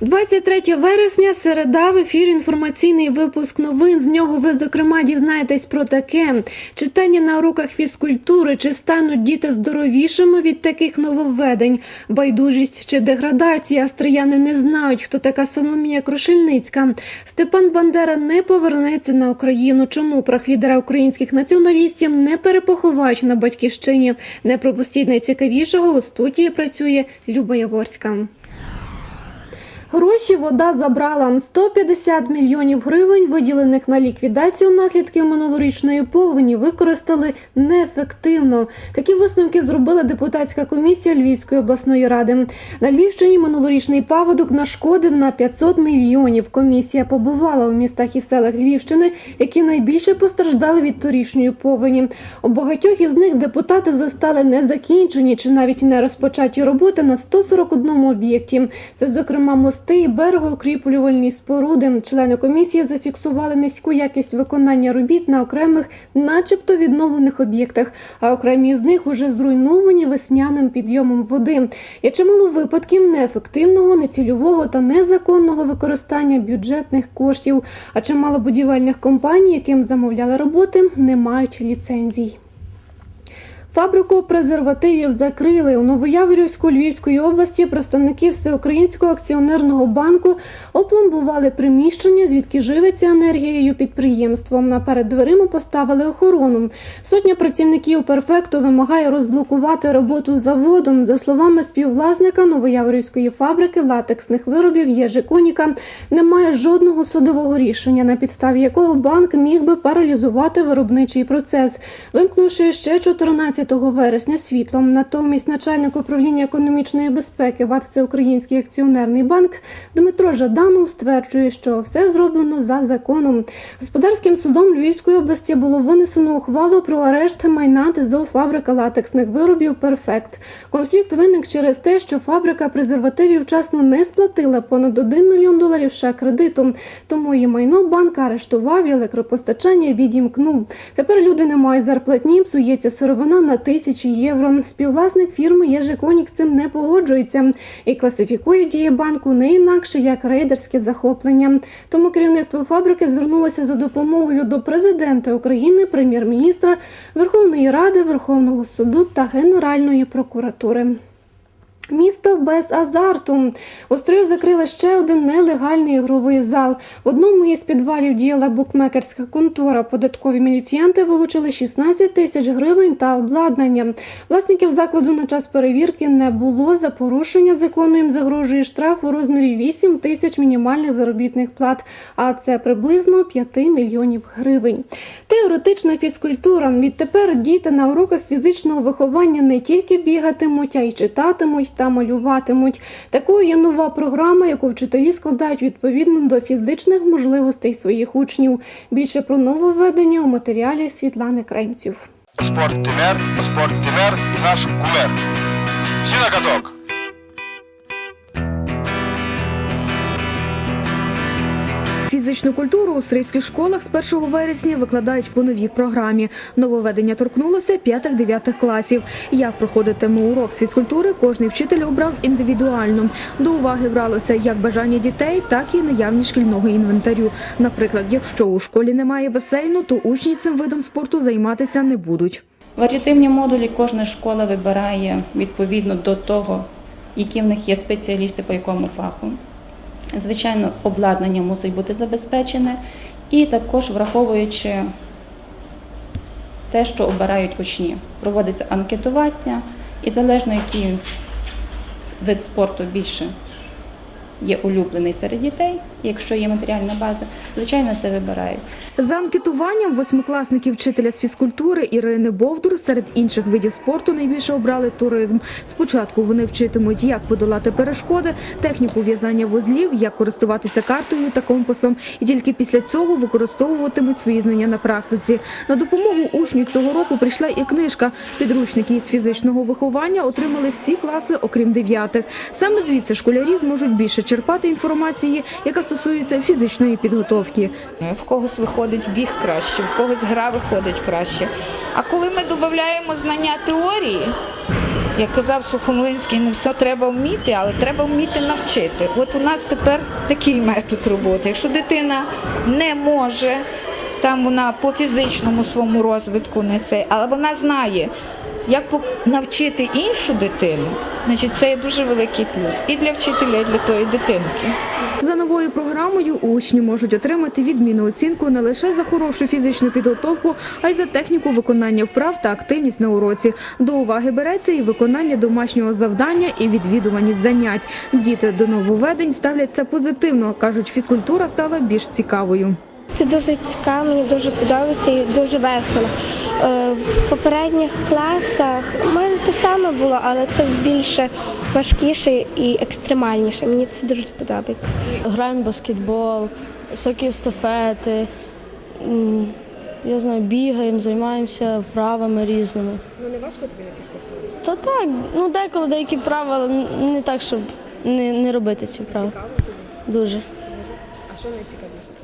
23 вересня, середа, в ефірі інформаційний випуск новин. З нього ви, зокрема, дізнаєтесь про таке. Читання на уроках фізкультури, чи стануть діти здоровішими від таких нововведень, байдужість чи деградація. Стрияни не знають, хто така Соломія Крушельницька. Степан Бандера не повернеться на Україну. Чому прах лідера українських націоналістів не перепоховають на батьківщині? Не пропустіть найцікавішого. У студії працює Люба Яворська. Гроші вода забрала 150 мільйонів гривень, виділених на ліквідацію наслідків минулорічної повені, використали неефективно. Такі висновки зробила депутатська комісія Львівської обласної ради. На Львівщині минулорічний паводок нашкодив на 500 мільйонів. Комісія побувала у містах і селах Львівщини, які найбільше постраждали від торічної повені. У багатьох із них депутати застали незакінчені чи навіть не розпочаті роботи на 141 об'єкті. Це, зокрема, мости берегоукріплювальні споруди. Члени комісії зафіксували низьку якість виконання робіт на окремих, начебто відновлених об'єктах, а окремі з них уже зруйновані весняним підйомом води. Є чимало випадків неефективного, нецільового та незаконного використання бюджетних коштів. А чимало будівельних компаній, яким замовляли роботи, не мають ліцензій. Фабрику презервативів закрили у Новояворівську Львівської області. Представники Всеукраїнського акціонерного банку опломбували приміщення, звідки живиться енергією підприємство. Наперед дверима поставили охорону. Сотня працівників перфекту вимагає розблокувати роботу заводом. За словами співвласника Новояворівської фабрики латексних виробів Єжи Коніка, немає жодного судового рішення, на підставі якого банк міг би паралізувати виробничий процес, вимкнувши ще 14 вересня світлом. Натомість начальник управління економічної безпеки ВАД Всеукраїнський акціонерний банк Дмитро Жаданов стверджує, що все зроблено за законом. Господарським судом Львівської області було винесено ухвалу про арешт майна ТЗО фабрика латексних виробів Перфект. Конфлікт виник через те, що фабрика презервативів вчасно не сплатила понад 1 мільйон доларів ще кредиту. Тому її майно банк арештував і електропостачання відімкнув. Тепер люди не мають зарплатні, псується сировина на тисячі євро. Співвласник фірми Єжиконік цим не погоджується і класифікує дії банку не інакше як рейдерське захоплення. Тому керівництво фабрики звернулося за допомогою до президента України, прем'єр-міністра, Верховної Ради, Верховного суду та Генеральної прокуратури. Місто без азарту. У Стрию закрили ще один нелегальний ігровий зал. В одному із підвалів діяла букмекерська контора. Податкові міліціянти вилучили 16 тисяч гривень та обладнання. Власників закладу на час перевірки не було. За порушення закону їм загрожує штраф у розмірі 8 тисяч мінімальних заробітних плат, а це приблизно 5 мільйонів гривень. Теоретична фізкультура. Відтепер діти на уроках фізичного виховання не тільки бігатимуть, а й читатимуть та малюватимуть. Такою є нова програма, яку вчителі складають відповідно до фізичних можливостей своїх учнів. Більше про нововведення у матеріалі Світлани Кремців. Спорт тимер, спорт тимер і наш кумер. Всі на каток. Фізичну культуру у стрийських школах з 1 вересня викладають по новій програмі. Нововведення торкнулося 5-9 класів. Як проходитиме урок з фізкультури, кожний вчитель обрав індивідуально. До уваги бралося як бажання дітей, так і наявність шкільного інвентарю. Наприклад, якщо у школі немає басейну, то учні цим видом спорту займатися не будуть. Варіативні модулі кожна школа вибирає відповідно до того, які в них є спеціалісти по якому фаху. Звичайно, обладнання мусить бути забезпечене, і також враховуючи те, що обирають учні. Проводиться анкетування, і залежно який вид спорту більше є улюблений серед дітей, якщо є матеріальна база, звичайно, це вибирають. За анкетуванням восьмикласники вчителя з фізкультури Ірини Бовдур серед інших видів спорту найбільше обрали туризм. Спочатку вони вчитимуть, як подолати перешкоди, техніку в'язання вузлів, як користуватися картою та компасом, і тільки після цього використовуватимуть свої знання на практиці. На допомогу учню цього року прийшла і книжка. Підручники із фізичного виховання отримали всі класи, окрім дев'ятих. Саме звідси школярі зможуть більше черпати інформації, яка стосується фізичної підготовки. В когось виходить біг краще, в когось гра виходить краще. А коли ми додаємо знання теорії, Як казав Сухомлинський, не все треба вміти, але треба вміти навчити. От у нас тепер такий метод роботи. Якщо дитина не може, там вона по фізичному своєму розвитку не цей, але вона знає, як навчити іншу дитину, значить це є дуже великий плюс і для вчителя, і для тої дитинки. За новою програмою учні можуть отримати відмінну оцінку не лише за хорошу фізичну підготовку, а й за техніку виконання вправ та активність на уроці. До уваги береться і виконання домашнього завдання, і відвідуваність занять. Діти до нововведень ставляться позитивно. кажуть, фізкультура стала більш цікавою. Це дуже цікаво, мені дуже подобається і дуже весело. Е, В попередніх класах майже те саме було, але це більше важкіше і екстремальніше. Мені це дуже подобається. Граємо в баскетбол, всякі естафети. Я знаю, бігаємо, займаємося вправами різними. Ну не важко тобі якісь Та так, ну деколи деякі вправи, але не так, щоб не, не робити ці вправи. Цікаво тобі? Дуже. А що найцікавіше?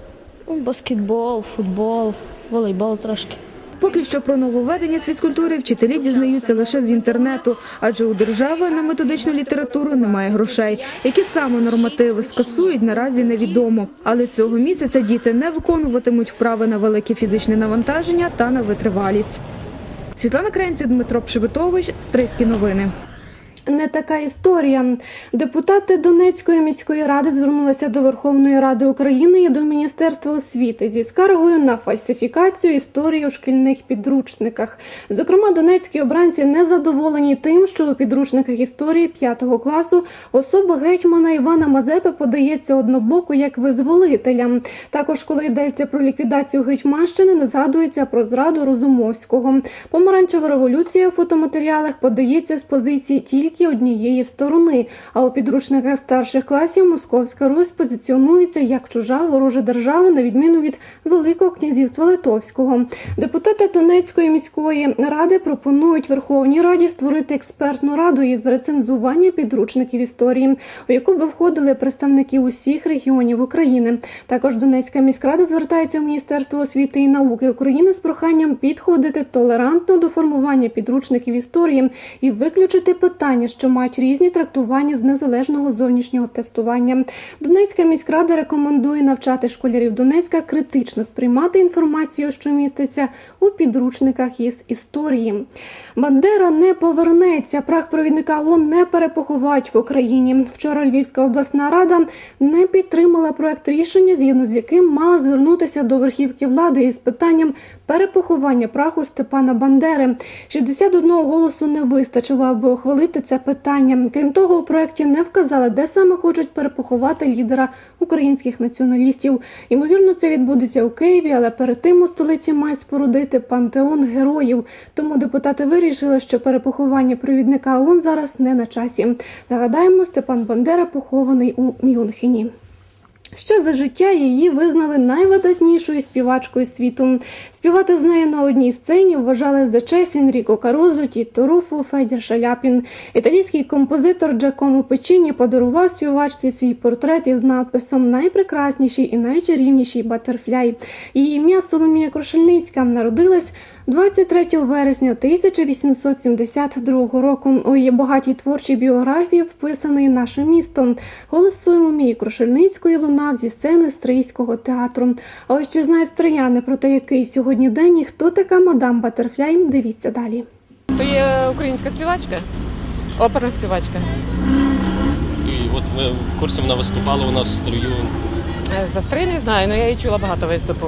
Ну, баскетбол, футбол, волейбол трошки. Поки що про нововведення з фізкультури вчителі дізнаються лише з інтернету, адже у держави на методичну літературу немає грошей. Які саме нормативи скасують, наразі невідомо. Але цього місяця діти не виконуватимуть вправи на велике фізичне навантаження та на витривалість. Світлана Кренці, Дмитро Пшебитович, Стрийські новини. Не така історія. Депутати Донецької міської ради звернулися до Верховної Ради України і до Міністерства освіти зі скаргою на фальсифікацію історії у шкільних підручниках. Зокрема, донецькі обранці не задоволені тим, що у підручниках історії 5 класу особа гетьмана Івана Мазепи подається однобоко як визволителя. Також, коли йдеться про ліквідацію Гетьманщини, не згадується про зраду Розумовського. Помаранчева революція у фотоматеріалах подається з позиції тільки однієї сторони. А у підручниках старших класів Московська Русь позиціонується як чужа ворожа держава, на відміну від Великого князівства Литовського. Депутати Донецької міської ради пропонують Верховній Раді створити експертну раду із рецензування підручників історії, у яку би входили представники усіх регіонів України. Також Донецька міськрада звертається в Міністерство освіти і науки України з проханням підходити толерантно до формування підручників історії і виключити питання, що мають різні трактування з незалежного зовнішнього тестування. Донецька міськрада рекомендує навчати школярів Донецька критично сприймати інформацію, що міститься у підручниках із історії. Бандера не повернеться. Прах провідника ООН не перепоховають в Україні. Вчора Львівська обласна рада не підтримала проект рішення, згідно з яким мала звернутися до верхівки влади із питанням перепоховання праху Степана Бандери. 61 голосу не вистачило, аби ухвалити це питання. Крім того, у проекті не вказали, де саме хочуть перепоховати лідера українських націоналістів. Ймовірно, це відбудеться у Києві, але перед тим у столиці мають спорудити пантеон героїв. Тому депутати вирішили, що перепоховання провідника ООН зараз не на часі. Нагадаємо, Степан Бандера похований у Мюнхені. Ще за життя її визнали найвидатнішою співачкою світу. Співати з нею на одній сцені вважали за честь Енріко Карузо, Тіто Руфо, Федір Шаляпін. Італійський композитор Джакомо Печіні подарував співачці свій портрет із надписом Найпрекрасніший і найчарівніший батерфляй. Її ім'я Соломія Крушельницька народилась 23 вересня 1872 року. У її багатій творчій біографії вписаний наше місто. Голос Соломії Крушельницької лунав зі сцени Стрийського театру. А ось чи знають стрияни про те, який сьогодні день і хто така мадам Батерфляй? Дивіться далі. То є українська співачка, оперна співачка. І от ви в курсі вона виступала у нас в строю. Е, За стрий не знаю, але я її чула багато виступу.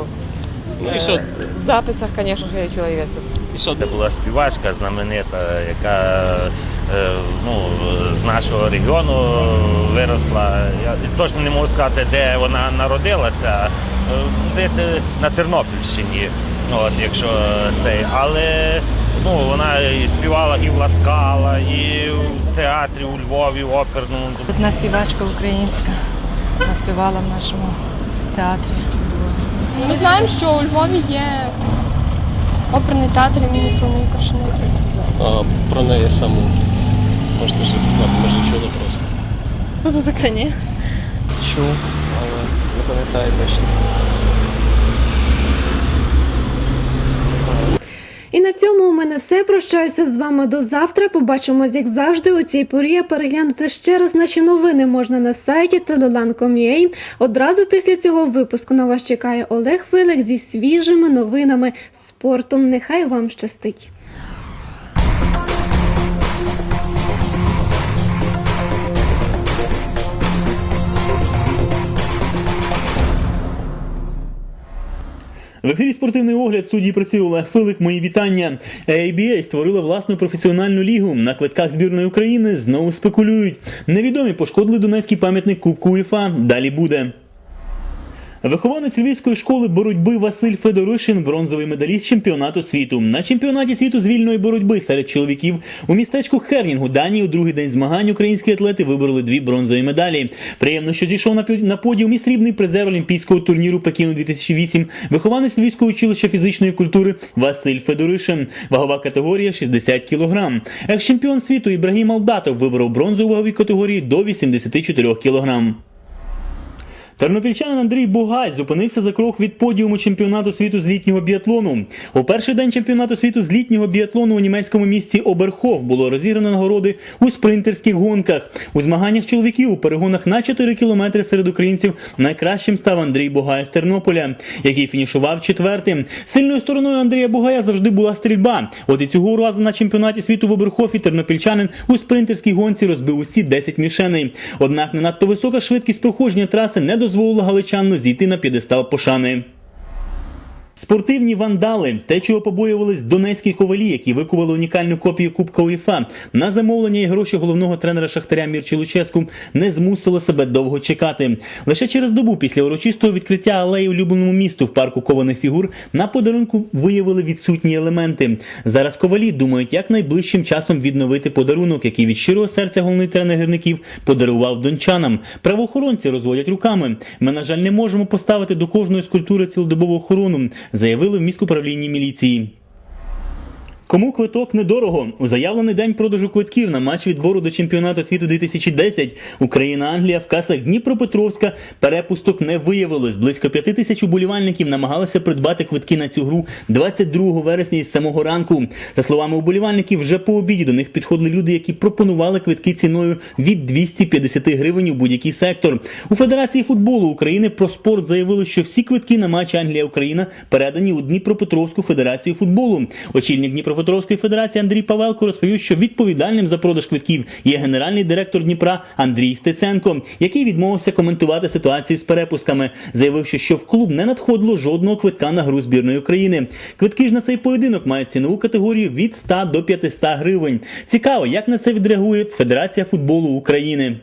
Ну і що? В записах, звісно ж, я чула і виступ. І що? Це була співачка знаменита, яка е, ну, з нашого регіону виросла. Я точно не можу сказати, де вона народилася. Е, Здається, на Тернопільщині, от, якщо цей. Але ну, вона і співала і в Ласкала, і в театрі у Львові, в оперному. Одна співачка українська наспівала в нашому театрі. Ми знаємо, що у Львові є оперний театр імені Соломії Крушеницької. А, про неї саму можете щось сказати, може чули просто. Ну то таке ні. Чув, але не пам'ятаю точно. І на цьому у мене все. Прощаюся з вами до завтра. Побачимось, як завжди, у цій порі. Переглянути ще раз наші новини можна на сайті telelan.com.ua. Одразу після цього випуску на вас чекає Олег Филик зі свіжими новинами спортом. Нехай вам щастить. В ефірі спортивний огляд судді працює Олег Филик. Мої вітання. ABA створила власну професіональну лігу. На квитках збірної України знову спекулюють. Невідомі пошкодили Донецький пам'ятник Кубку УЄФА. Далі буде. Вихованець львівської школи боротьби Василь Федоришин, бронзовий медаліст чемпіонату світу. На чемпіонаті світу з вільної боротьби серед чоловіків у містечку Хернінг у Данії у другий день змагань українські атлети вибороли дві бронзові медалі. Приємно, що зійшов на подіум і срібний призер Олімпійського турніру Пекіну 2008. Вихованець Львівського училища фізичної культури Василь Федоришин. Вагова категорія 60 кг. Екс-чемпіон світу Ібрагім Алдатов виборов бронзу у ваговій категорії до 84 кг. Тернопільчанин Андрій Бугай зупинився за крок від подіуму чемпіонату світу з літнього біатлону. У перший день чемпіонату світу з літнього біатлону у німецькому місті Оберхоф було розіграно нагороди у спринтерських гонках. У змаганнях чоловіків у перегонах на 4 кілометри серед українців найкращим став Андрій Бугай з Тернополя, який фінішував четвертим. Сильною стороною Андрія Бугая завжди була стрільба. От і цього разу на чемпіонаті світу в Оберхофі тернопільчанин у спринтерській гонці розбив усі 10 мішеней. Однак не надто висока швидкість проходження траси не дозволила галичану зійти на п'єдестал пошани. Спортивні вандали, те, чого побоювались донецькі ковалі, які викували унікальну копію Кубка УЄФА на замовлення і гроші головного тренера Шахтаря Мірчі Луческу, не змусило себе довго чекати. Лише через добу після урочистого відкриття алеї улюбленому місту в парку кованих фігур на подарунку виявили відсутні елементи. Зараз ковалі думають, як найближчим часом відновити подарунок, який від щирого серця головний тренер гірників подарував дончанам. Правоохоронці розводять руками. Ми, на жаль, не можемо поставити до кожної скульптури цілодобову охорону, заявили в міськуправлінні міліції. Кому квиток недорого? У заявлений день продажу квитків на матч відбору до чемпіонату світу 2010 Україна-Англія в касах Дніпропетровська перепусток не виявилось. Близько п'яти тисяч уболівальників намагалися придбати квитки на цю гру 22 вересня із самого ранку. За словами уболівальників, вже по обіді до них підходили люди, які пропонували квитки ціною від 250 гривень у будь-який сектор. У Федерації футболу України про спорт заявили, що всі квитки на матч Англія-Україна передані у Дніпропетровську федерацію футболу. Очільник Дніпропетровської федерації Андрій Павелко розповів, що відповідальним за продаж квитків є генеральний директор Дніпра Андрій Стеценко, який відмовився коментувати ситуацію з перепусками, заявивши, що в клуб не надходило жодного квитка на гру збірної України. Квитки ж на цей поєдинок мають цінову категорію від 100 до 500 гривень. Цікаво, як на це відреагує Федерація футболу України.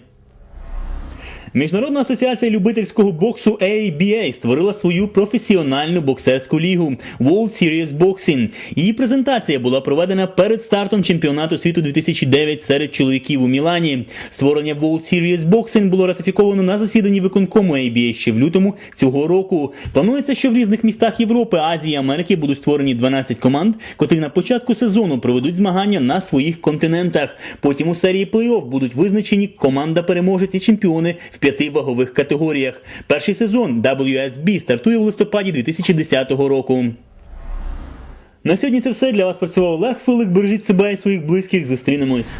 Міжнародна асоціація любительського боксу ABA створила свою професіональну боксерську лігу World Series Boxing. Її презентація була проведена перед стартом чемпіонату світу 2009 серед чоловіків у Мілані. Створення World Series Boxing було ратифіковано на засіданні виконкому ABA ще в лютому цього року. Планується, що в різних містах Європи, Азії і Америки будуть створені 12 команд, котрі на початку сезону проведуть змагання на своїх континентах. Потім у серії плей-офф будуть визначені команда переможець і чемпіони в п'яти вагових категоріях. Перший сезон WSB стартує в листопаді 2010 року. На сьогодні це все для вас працював Олег Филик. Бережіть себе і своїх близьких. Зустрінемось.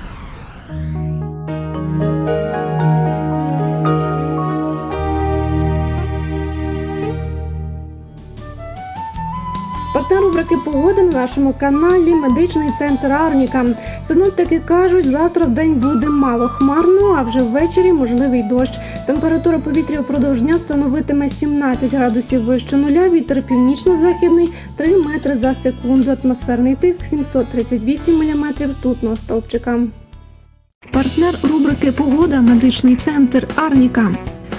Партнер рубрики погоди на нашому каналі Медичний центр Арніка. Синоптики кажуть, завтра в день буде мало хмарно, а вже ввечері можливий дощ. Температура повітря впродовж дня становитиме 17 градусів вище нуля. Вітер північно-західний 3 метри за секунду. Атмосферний тиск 738 міліметрів тутного стовпчика. Партнер рубрики Погода медичний центр Арніка.